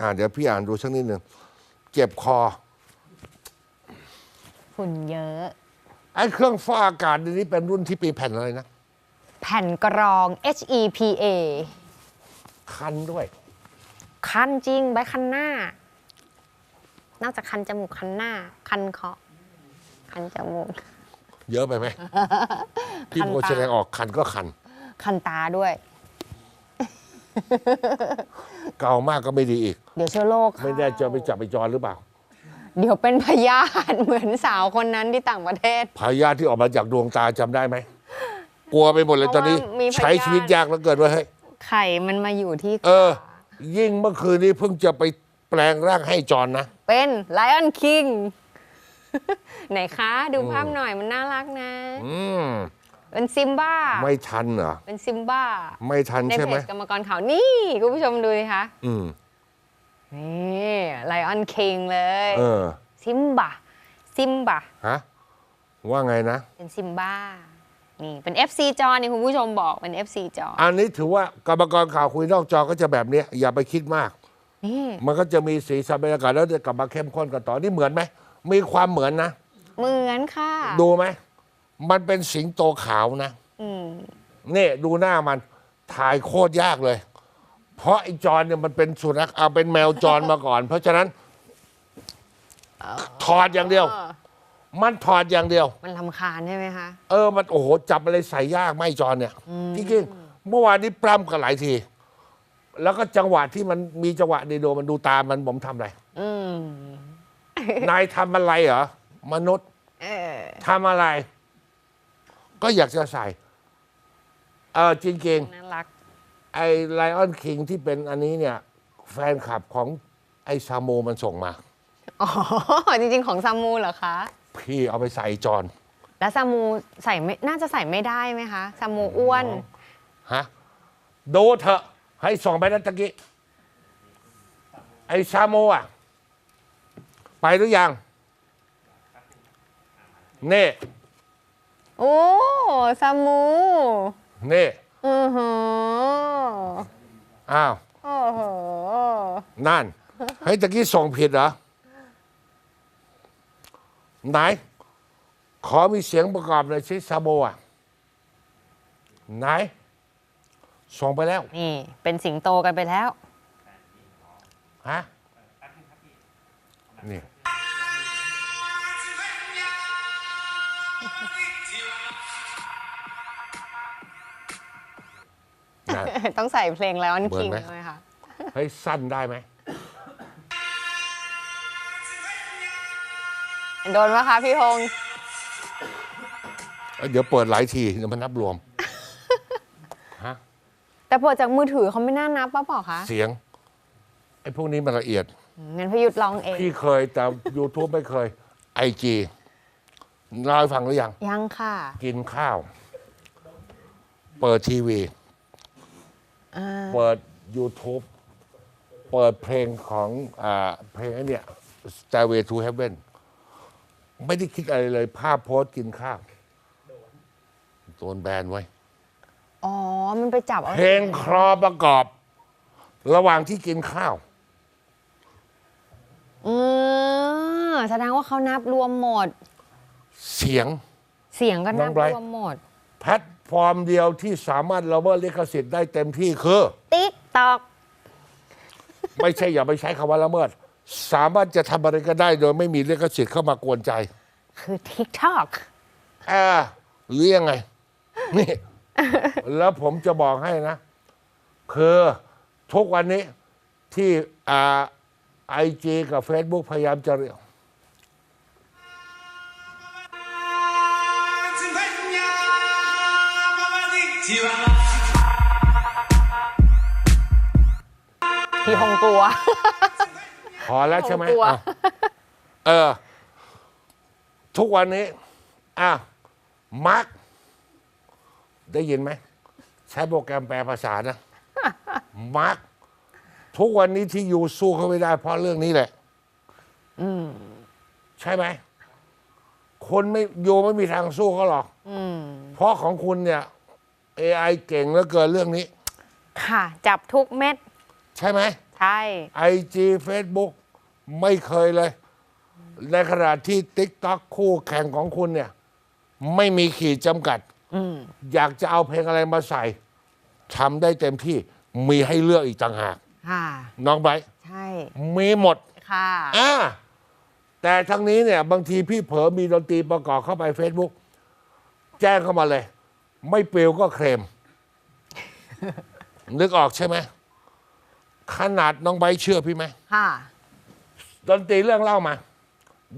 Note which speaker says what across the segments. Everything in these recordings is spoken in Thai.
Speaker 1: อ่าเดี๋ยวพี่อ่านดูสักนิดหนึ่งเจ็บคอ
Speaker 2: ฝุ่นเยอะ
Speaker 1: ไอ้เครื่องฟอกอากาศเดี๋ยวนี้เป็นรุ่นที่ปีแผ่นอะไรนะ
Speaker 2: แผ่นกรอง HEPA
Speaker 1: คันด้วย
Speaker 2: คันจริงใบคันหน้า นอกจากคันจมูกคันหน้า คันคอคันจมูก
Speaker 1: เยอะไปไหม พี่
Speaker 2: คัน
Speaker 1: โพ
Speaker 2: ตา
Speaker 1: แสดงออกคันก็คัน
Speaker 2: คันตาด้วย
Speaker 1: เก่ามากก็ไม่ดีอีก
Speaker 2: เดี๋ยวเชื้อโรคเข้า
Speaker 1: ไม่แน่จะไปจับไปจรหรือเปล่า
Speaker 2: เดี๋ยวเป็นพยาธิเหมือนสาวคนนั้นที่ต่างประเทศ
Speaker 1: พยาธิที่ออกมาจากดวงตาจำได้ไหม กลัวไปหมดเลยตอนนี้
Speaker 2: เพราะว่ามีพยาธิ
Speaker 1: ใช้ชีวิตยากแล้วเกิดว่าเฮ้ย
Speaker 2: ไข่มันมาอยู่ที่
Speaker 1: เออ ยิ่งเมื่อคืนนี้เพิ่งจะไปแปลงร่างให้จรนะ
Speaker 2: เป็นไลออนคิง ไหนคะ ดูภาพหน่อยมันน่ารักนะ
Speaker 1: อืม
Speaker 2: เป็นซิมบ้า
Speaker 1: ไม่ทันเหรอ
Speaker 2: เป็นซิมบ้า
Speaker 1: ไม่ทัน
Speaker 2: ใน
Speaker 1: ใช่
Speaker 2: เพ
Speaker 1: ไหม
Speaker 2: จกรรมกรข่าวนี่คุณผู้ชมดูสิคะ
Speaker 1: อืม
Speaker 2: นี่ไลออนคิงเลย
Speaker 1: เออ
Speaker 2: ซิมบ้าซิมบ้า
Speaker 1: ฮะว่าไงนะ
Speaker 2: เป็นซิมบ้านี่เป็น FC จอนี่คุณผู้ชมบอกเป็น FC จอ
Speaker 1: อันนี้ถือว่ากรรมกรข่าวคุยนอกจอก็จะแบบเนี้ยอย่าไปคิดมาก
Speaker 2: นี่
Speaker 1: มันก็จะมีสีสันบรรยากาศแล้วจะกลับมาเข้มข้นกันต่อนี่เหมือนไหมมีความเหมือนนะ
Speaker 2: เหมือนค่ะ
Speaker 1: ดูไหม มันเป็นสิงโตขาวนะ
Speaker 2: อืม
Speaker 1: นี่ดูหน้ามันถ่ายโคตรยากเลย เพราะไอ้จอนเนี่ยมันเป็นสุนัขเอาเป็นแมวจรมาก่อน เพราะฉะนั้นถอดอย่างเดียว มันถอดอย่างเดียว
Speaker 2: มันลำคาญใช่ไหมคะ
Speaker 1: เออมันโอ้โหจับอะไรใส่ยากไม่จอนเนี่ยจริงๆเมื่อวานนี้ปล้ำกันหลายที แล้วก็จังหวะที่มันมีจังหวะดีโดมันดูตามมันผมทำอะไร
Speaker 2: อืม
Speaker 1: นายทำอะไรเหรอมนุษย์
Speaker 2: เออ
Speaker 1: ทำอะไร ก็อยากจะใส่ เออจริง
Speaker 2: น่ารัก
Speaker 1: ๆ ไอ้ไลออนคิงที่เป็นอันนี้เนี่ย แฟนคลับของไอ้ซาโมมันส่งมา
Speaker 2: อ๋อ จริงๆ ของซามูเหรอคะ
Speaker 1: พี่เอาไปใส่จอน
Speaker 2: แล้วซามูใส่ไม่น่าจะใส่ไม่ได้ไหมคะซามูอ้วน
Speaker 1: ฮะดูเถอะ ให้ส่งไปนะตะกี้ ไอ้ซาโมอะ ไปหรือยังเน่
Speaker 2: โอ้ซามู
Speaker 1: เน่
Speaker 2: อือหือ
Speaker 1: อ้าว
Speaker 2: โอ้โห
Speaker 1: นั่นให้ตะกี้ส่งผิดเหรอ ไหน ขอมีเสียงประกอบหน่อยสิซาโมอะไหน ส่งไปแล้ว
Speaker 2: นี่ เป็นสิงโตกันไปแล้ว
Speaker 1: ฮะ นี่
Speaker 2: ต้องใส่เพลงแล้วอัน
Speaker 1: เหมือน
Speaker 2: คิง
Speaker 1: ไหม
Speaker 2: เลยค่ะ
Speaker 1: เฮ้ย สั้นได้ไหม
Speaker 2: โดนปะคะพี่พงษ์
Speaker 1: เอ้ยเดี๋ยวเปิดหลายทีเดี๋ยวมันนับรวม ฮะ
Speaker 2: แต่เปิดจากมือถือเขาไม่น่านับป่ะเปล่าคะ
Speaker 1: เสียง ไอ้พวกนี้มันละเอียด
Speaker 2: งั้นพี่ยุทธร้องเอง
Speaker 1: พี่เคยแต่ YouTube ไม่เคยไอจีเล่าให้ฟังหรือยัง
Speaker 2: ยังค่ะ
Speaker 1: กินข้าว เปิดทีวี
Speaker 2: อ่า
Speaker 1: เปิด YouTube เปิดเพลงของอ่าเพลงไอ้เนี่ย Stairway to Heaven ไม่ได้คิดอะไรเลย ภาพโพสต์กินข้าวโดนแบนไว้
Speaker 2: อ๋อ มันไปจับเอา
Speaker 1: เพลงคลอประกอบ ระหว่างที่กินข้าว
Speaker 2: อือแสดงว่าเขานับรวมหมด
Speaker 1: เสียง
Speaker 2: เสียงก็
Speaker 1: น้
Speaker 2: นั
Speaker 1: อบงไบรท์
Speaker 2: รวมหมด
Speaker 1: แพลต ฟอร์มเดียวที่สามารถละเมิดลิขสิทธิ์ได้เต็มที่คือ
Speaker 2: ติ๊กตอก
Speaker 1: ไม่ใช่อย่าไปใช้คำว่าละเมิด สามารถจะทำอะไรก็ได้โดยไม่มีลิขสิทธิ์เข้ามากวนใจ
Speaker 2: คือ TikTok
Speaker 1: เออหรือยังไง นี่ แล้วผมจะบอกให้นะ คือทุกวันนี้ที่อ่าไอจีกับ Facebook พยายามจะ เรียก
Speaker 2: พี่พงษ์กลัว
Speaker 1: พอแล้วใช่ไหม
Speaker 2: กลัว
Speaker 1: อะเออ ทุกวันนี้ อะ มาร์กได้ยินไหม ใช้โปรแกรมแปลภาษานะ มาร์กทุกวันนี้ที่อยู่สู้เขาไม่ได้ เพราะเรื่องนี้แหละ ใช่ไหม คนไม่โยไม่มีทางสู้เขาหรอก
Speaker 2: อืม
Speaker 1: เพราะของคุณเนี่ย AI เก่งเหลือเกินเรื่องนี้
Speaker 2: ค่ะ จับทุกเม็ด
Speaker 1: ใช่ไหม
Speaker 2: ใช่
Speaker 1: ไอจีเฟซบุ๊กไม่เคยเลย ในขณะที่ติ๊กต็อกคู่แข่งของคุณเนี่ย ไม่มีขีดจำกัด
Speaker 2: อืม
Speaker 1: อยากจะเอาเพลงอะไรมาใส่ทำได้เต็มที่มีให้เลือกอีกต่างหาก
Speaker 2: ค่ะ
Speaker 1: น้องไบร์ท
Speaker 2: ใช่
Speaker 1: มีหมด
Speaker 2: ค่ะ
Speaker 1: อ่าแต่ทั้งนี้เนี่ย บางทีพี่เผลอมีดนตรีประกอบเข้าไป Facebook แจ้งเข้ามาเลย ไม่เปลวก็เคลม นึกออกใช่ไหม ขนาดน้องไบร์ทเชื่อพี่ไหม
Speaker 2: ค่ะ
Speaker 1: ดนตรีเรื่องเล่ามา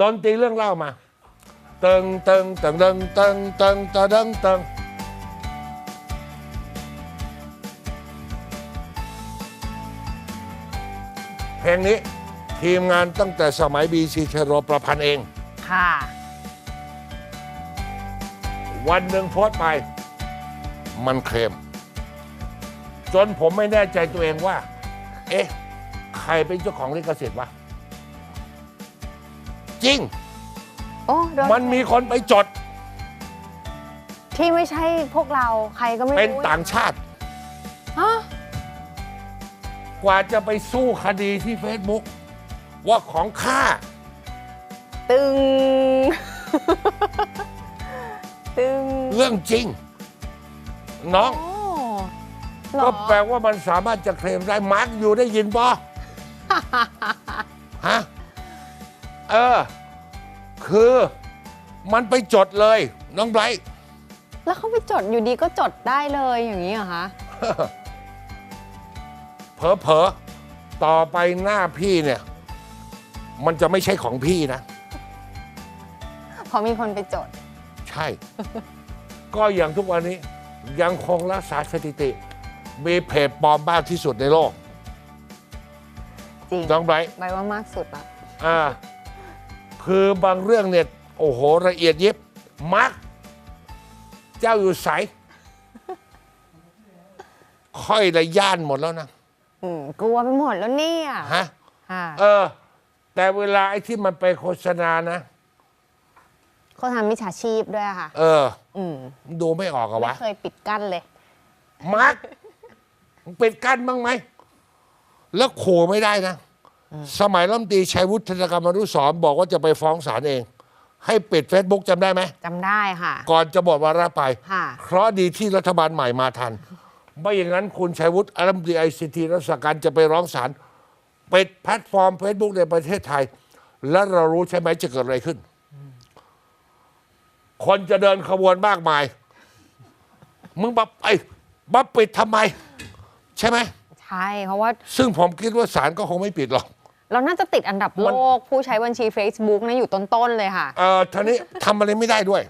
Speaker 1: ดนตรีเรื่องเล่ามาเติงเติงเติงเติงเติงเติงเติงเติงเติงเพลงนี้ทีมงานตั้งแต่สมัยบีซีเทโรประพันธ์เอง
Speaker 2: ค่ะ
Speaker 1: วันหนึ่งโพสต์ไป มันเคลมจนผมไม่แน่ใจตัวเองว่า เอ๊ะ ใครเป็นเจ้าของลิขสิทธิ์วะ จริง
Speaker 2: โอ้โดน
Speaker 1: มันมีคนไปจด
Speaker 2: ที่ไม่ใช่พวกเราใครก็ไม่รู้
Speaker 1: เป็นต่างชาติ
Speaker 2: ฮะ
Speaker 1: กว่าจะไปสู้คดีที่เฟซบุ๊กว่าของข้า
Speaker 2: ตึง ตึง
Speaker 1: เรื่องจริง น้อง
Speaker 2: โอ้เหรอ
Speaker 1: ก็แปลว่ามันสามารถจะเคลมได้มาร์กอยู่ได้ยินบ่ฮะ เออ คือมันไปจดเลย น้องไบรท์
Speaker 2: แล้วเขาไปจดอยู่ดีก็จดได้เลยอย่างนี้เหรอคะ
Speaker 1: เผลอๆ ต่อไปหน้าพี่เนี่ย มันจะไม่ใช่ของพี่นะ
Speaker 2: พอมีคนไปจด
Speaker 1: ใช่ ก็อย่างทุกวันนี้ ยังคงรักษาสถิติ มีเพจปลอมมากที่สุดในโลก
Speaker 2: จริง
Speaker 1: น้องไบรท์
Speaker 2: ใบว่ามากสุดละ
Speaker 1: อ่าคือบางเรื่องเนี่ย โอ้โห ละเอียดยิบมาร์กเจ้าอยู่ใสค่อยละย่านหมดแล้วนะ
Speaker 2: อืมกลัวไปหมดแล้วเนี่ย
Speaker 1: ฮะ
Speaker 2: ค่ะ
Speaker 1: เออ แต่เวลาไอ้ที่มันไปโฆษณานะ
Speaker 2: เขาทำมิจฉาชีพด้วยค่ะ
Speaker 1: เออ
Speaker 2: อืม
Speaker 1: ดูไม่ออกอะ
Speaker 2: ไม่
Speaker 1: วะ
Speaker 2: เคยปิดกั้นเลย
Speaker 1: มาร์กปิดกั้นบ้างไหม แล้วขู่ไม่ได้นะ สมัยรัฐมนตรีชัยวุฒิธนกรรมอนุสรณ์บอกว่าจะไปฟ้องศาลเอง ให้ปิดเฟซบุ๊กจำได้ไหม
Speaker 2: จำได้ค่ะ
Speaker 1: ก่อนจะบอกวาระไป
Speaker 2: ค่ะ
Speaker 1: เพราะดีที่รัฐบาลใหม่มาทัน ไม่อย่างนั้นคุณชัยวุฒิรัฐมนตรีไอซีทีรัฐการจะไปร้องศาลปิดแพลตฟอร์มเฟซบุ๊กในประเทศไทย และเรารู้ใช่ไหมจะเกิดอะไรขึ้น คนจะเดินขบวนมากมาย มึงบับไอ้บับปิดทำไม ใช่ไหม
Speaker 2: ใช่เพราะว่า
Speaker 1: ซึ่งผมคิดว่าศาลก็คงไม่ปิดหรอก
Speaker 2: เราน่าจะติดอันดับ
Speaker 1: มั
Speaker 2: โล
Speaker 1: น
Speaker 2: กผู้ใช้บัญชี Facebook นะอยู่ต้นๆเลยค่ะ
Speaker 1: เอ่อท่านี้ทำอะไรไม่ได้ด้วย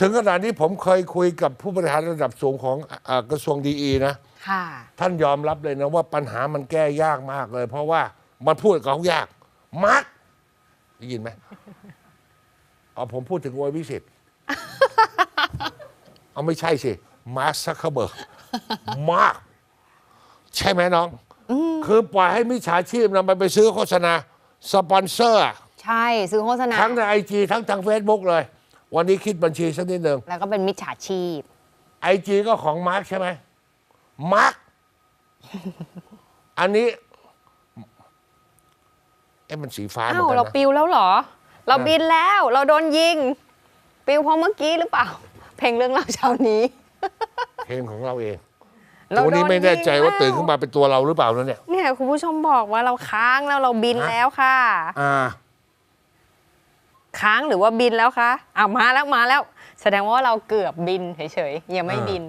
Speaker 1: ถึงขนาดนี้ผมเคยคุยกับผู้บริหารระดับสูงของเอ่อกระทรวงดีนะ
Speaker 2: ค่ะ
Speaker 1: ท่านยอมรับเลยนะว่าปัญหามันแก้ยากมากเลย เพราะว่ามันพูดกับเขายาก มาร์กได้ยินไหม เอาผมพูดถึงโวยวิสิทธิ์ เอาไม่ใช่สิมาร์คซักเคอร์เบิร์กมาร์กใช่ไหมน้อง คือปล่อยให้มิจฉาชีพนำไปไปซื้อโฆษณา สปอนเซอร์อะ
Speaker 2: ใช่ ซื้อโฆษณา
Speaker 1: ทั้งในไอจีทั้งทางเฟซบุ๊กเลย วันนี้คิดบัญชีสักนิดหนึ่ง
Speaker 2: แล้วก็เป็นมิจฉาชีพ
Speaker 1: ไอจีก็ของมาร์คใช่ไหมมาร์คอันนี้เอ๊ะมันสีฟ้าเหมือ
Speaker 2: อ้านว
Speaker 1: กัน
Speaker 2: เรา
Speaker 1: นะ
Speaker 2: ปิวแล้วเหรอ เรา
Speaker 1: อะ
Speaker 2: บินแล้ว เราโดนยิง ปิวเพราะเมื่อกี้หรือเปล่า เพลงเรื่องเล่าเช้านี้
Speaker 1: เพลงของเราเอง
Speaker 2: เรา
Speaker 1: ตัวนี้
Speaker 2: โด
Speaker 1: ไม่แน่ใจว่า
Speaker 2: ยิง
Speaker 1: ตื่นขึ้นมาเป็นตัวเราหรือเปล่านะเนี่ย
Speaker 2: เนี่ยคุณผู้ชมบอกว่าเราค้างแล้วเราบิน
Speaker 1: ฮะ
Speaker 2: แล้วค่ะ
Speaker 1: อ่า
Speaker 2: ค้างหรือว่าบินแล้วคะอ้าวมาแล้วมาแล้ว แสดงว่าเราเกือบบินเฉยๆยังไม่
Speaker 1: อ่า
Speaker 2: บิน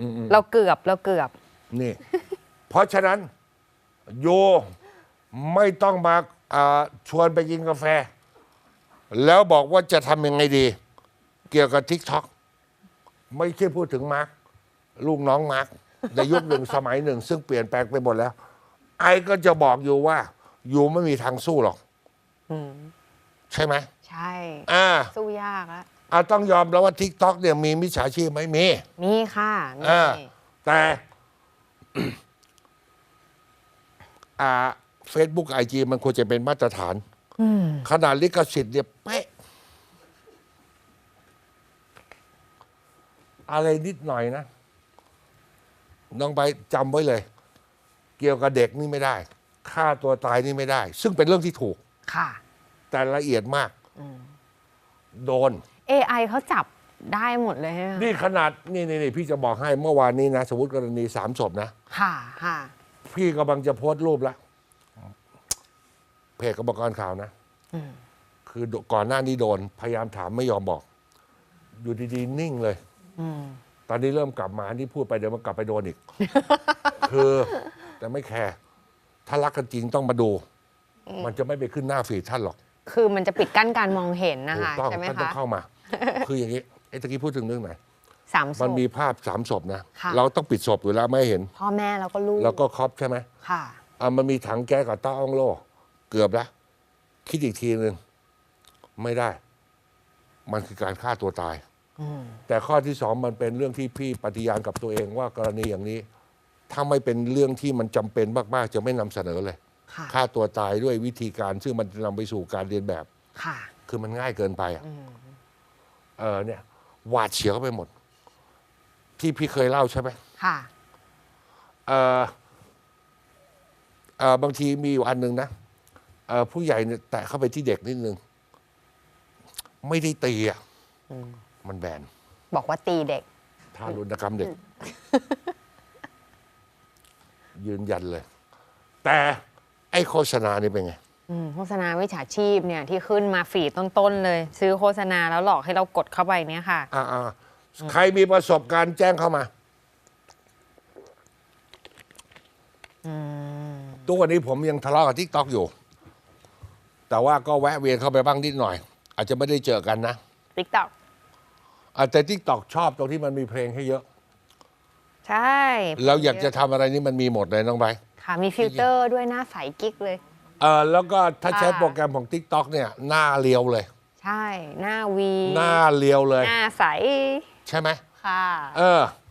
Speaker 1: อืม
Speaker 2: เราเกือบเราเกือบ
Speaker 1: ๆนี่ เพราะฉะนั้น โยไม่ต้องมาอ่าชวนไปกินกาแฟ แล้วบอกว่าจะทำยังไงดี เกี่ยวกับทิกท็อก ไม่ใช่พูดถึงมาร์คลูกน้องมาร์คในยุคหนึ่งสมัยหนึ่ง ซึ่งเปลี่ยนแปลงไปหมดแล้ว ไอ้ก็จะบอกอยู่ว่า อยู่ไม่มีทางสู้หรอก
Speaker 2: อืม
Speaker 1: ใช่ไหม
Speaker 2: ใช่
Speaker 1: อ่า
Speaker 2: สู้ยากแล้ว
Speaker 1: เอาต้องยอมแล้วว่าทิกท็อกเนี่ยมีมิจฉาชีพไหมมี
Speaker 2: มีค่ะมี
Speaker 1: อ่า แต่ อ่าเฟซบุ๊กไอจีมันควรจะเป็นมาตรฐาน
Speaker 2: อืม
Speaker 1: ขนาดลิขสิทธิ์เนี่ยเป๊ะ อะไรนิดหน่อยนะน้องไปจำไว้เลย เกี่ยวกับเด็กนี่ไม่ได้ฆ่าตัวตายนี่ไม่ได้ ซึ่งเป็นเรื่องที่ถูก
Speaker 2: ค่ะ
Speaker 1: แต่ละเอียดมาก โดน
Speaker 2: AI เขาจับได้หมดเลยใช่ไหมคะ
Speaker 1: นี่ขนาดนี่นี่นี่พี่จะบอกให้เมื่อวานนี้นะ สมมติกรณีสามศพนะ
Speaker 2: ค่ะค่ะ
Speaker 1: พี่กำลังจะโพสต์รูปแล้วเพจกรรมกรข่าวนะคือก่อนหน้านี้โดน พยายามถามไม่ยอมบอก อยู่ดี ๆ นิ่งเลย ตอนนี้เริ่มกลับมาอันนี้พูดไปเดี๋ยวมันกลับไปโดนอีก คือแต่ไม่แคร์ถ้ารักกันจริงต้องมาดู มันจะไม่ไปขึ้นหน้าฟีดท่านหรอก
Speaker 2: คือมันจะปิดกั้นการมองเห็นนะ
Speaker 1: ถู
Speaker 2: คะ
Speaker 1: กต้อง
Speaker 2: ใช่ไหม
Speaker 1: ท่านต้อ
Speaker 2: คะ
Speaker 1: งเข้ามา คืออย่างนี้ไอ้ตะกี้พูดถึงเรื่องไหน
Speaker 2: สามศ
Speaker 1: มัน
Speaker 2: พ
Speaker 1: มีภาพสามศพนะ
Speaker 2: ค่ะ
Speaker 1: เราต้องปิดศพอยู่แล้วไม่ให้เห็น
Speaker 2: พ่อแม่แล้วก็ลูก
Speaker 1: แล้วก็ครอบใช่ไหม
Speaker 2: ค่ะ
Speaker 1: อะมันมีถังแก๊สกับเต้าอ้องโล่เกือบแล้ว คิดอีกทีหนึ่งไม่ได้ มันคือการฆ่าตัวตาย แต่ข้อที่สองมันเป็นเรื่องที่พี่ปฏิญาณกับตัวเองว่ากรณีอย่างนี้ ถ้าไม่เป็นเรื่องที่มันจำเป็นมาก ๆ จะไม่นำเสนอเลย
Speaker 2: ค่ะ
Speaker 1: ฆ่าตัวตายด้วยวิธีการซึ่งมันจะนำไปสู่การเรียนแบบ
Speaker 2: ค่ะ
Speaker 1: คือมันง่ายเกินไปอะเออเนี่ยหวาดเสียวไปหมด ที่พี่เคยเล่าใช่ไหม
Speaker 2: ค่ะ
Speaker 1: เอ่อเอ่อบางทีมีอยู่อันหนึ่งนะเอ่อผู้ใหญ่เนี่ยแตะเข้าไปที่เด็กนิดนึง ไม่ได้ตีอะ มันแบน
Speaker 2: บอกว่าตีเด็ก
Speaker 1: ทารุณกรรมเด็ก ยืนยันเลย แต่ไอ้โฆษณานี่เป็นไง
Speaker 2: อืมโฆษณาวิชาชีพเนี่ยที่ขึ้นมาฟีดต้น ๆ เลย ซื้อโฆษณาแล้วหลอกให้เรากดเข้าไปเนี่ยค่ะ
Speaker 1: อ่าอ่าใครมีประสบการณ์แจ้งเข้ามาตัววันนี้ผมยังทะเลาะกับทิกตอกอยู่ แต่ว่าก็แวะเวียนเข้าไปบ้างนิดหน่อย อาจจะไม่ได้เจอกันนะ
Speaker 2: ติ๊กต็อก
Speaker 1: อะแต่ทิกตอกชอบตรงที่มันมีเพลงให้เยอะ
Speaker 2: ใช่
Speaker 1: เราอยากจะทำอะไรนี่มันมีหมดเลยน้องไบร์ท
Speaker 2: ค่ะมีฟิลเตอร์ด้วยหน้าใสกิ๊กเลย
Speaker 1: เออแล้วก็ถ้าใช้
Speaker 2: ค่ะ
Speaker 1: โปรแกรมของ t ิ k t o k เนี่ยหน้าเรียวเลย
Speaker 2: ใช่ หน้าวี
Speaker 1: หน้าเรียวเลย
Speaker 2: หน้าใส
Speaker 1: ใช่ไหม
Speaker 2: ค่ะ
Speaker 1: เออ